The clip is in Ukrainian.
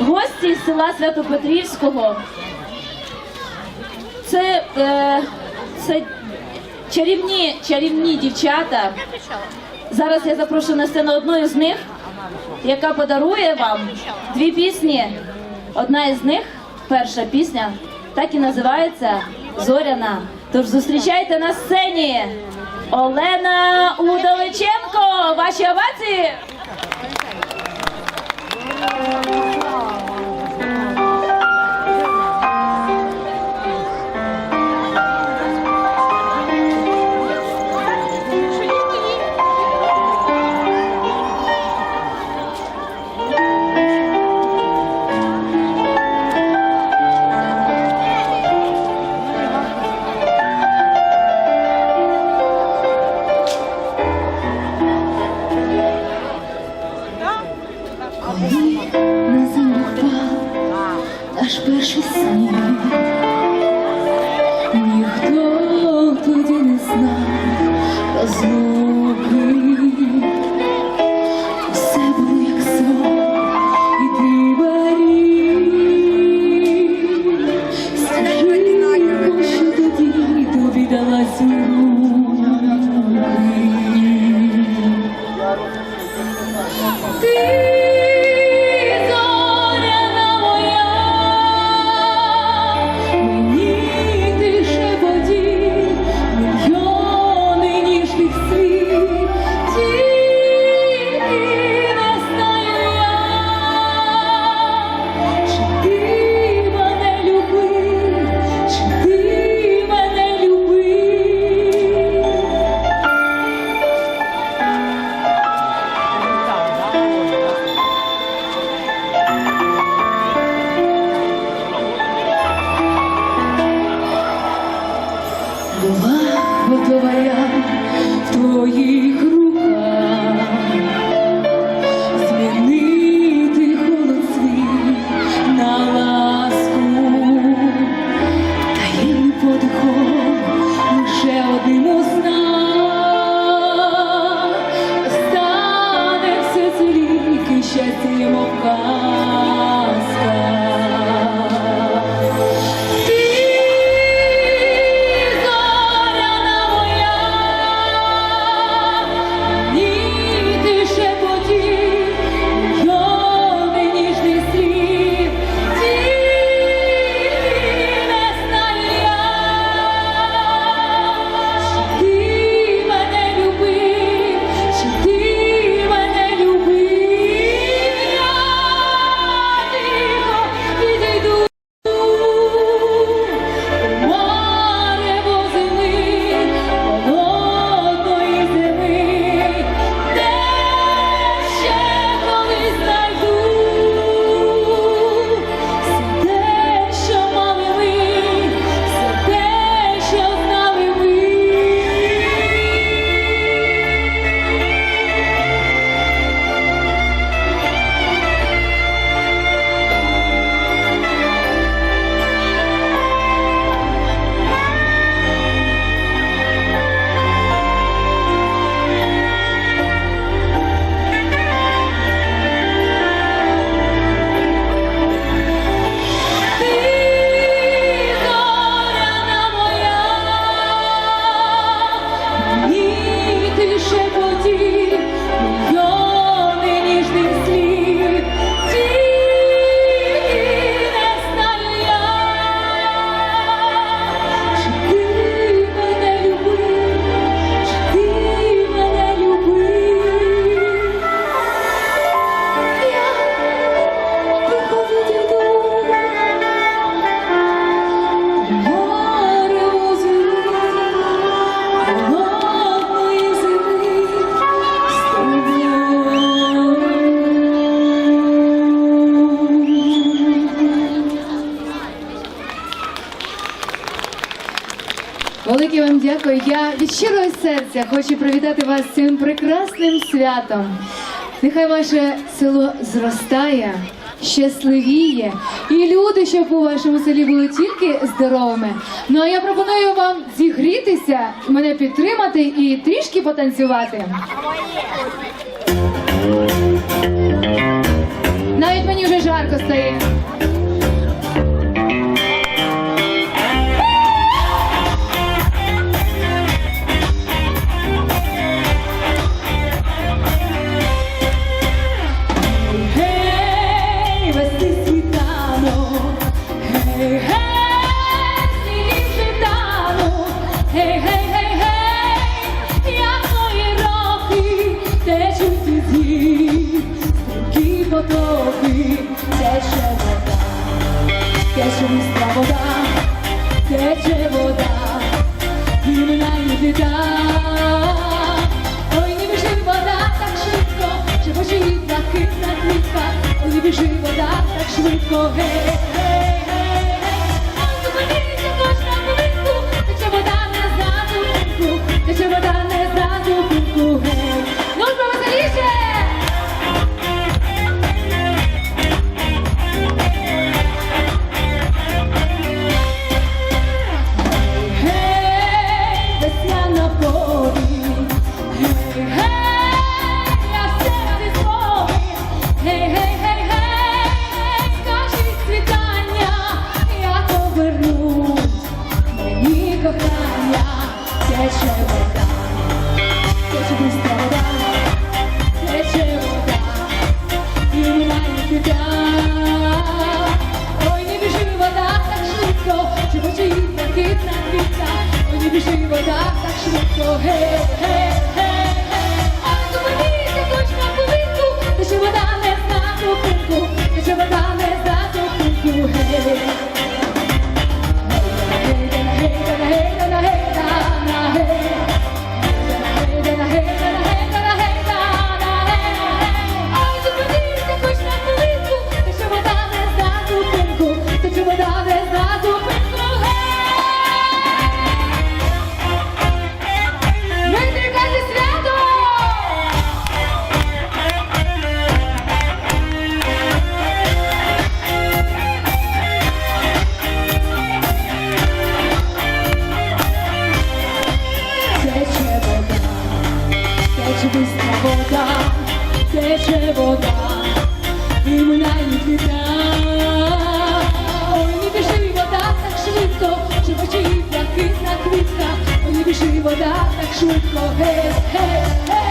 гості з села Святопетрівського. Це, е, це чарівні, чарівні дівчата. Зараз я запрошую на сцену одну з них, яка подарує вам дві пісні. Одна із них, перша пісня, так і називається Зоряна. Тож зустрічайте на сцені Олена Удовиченко. Ваші овації! as flechas saem. Готова я в твоїх руках Велике вам дякую. Я від щирого серця хочу привітати вас цим прекрасним святом. Нехай ваше село зростає, щасливіє, і люди, щоб у вашому селі були тільки здоровими. Ну а я пропоную вам зігрітися, мене підтримати і трішки потанцювати. Навіть мені вже жарко стає. correr. woda, piecze woda, i mój najmniej pyta. Oj, nie wyszli woda tak, tak szybko, żeby ci jak kwitna kwitka. Oj, nie wyszli woda tak, tak szybko, hej, hej, hej.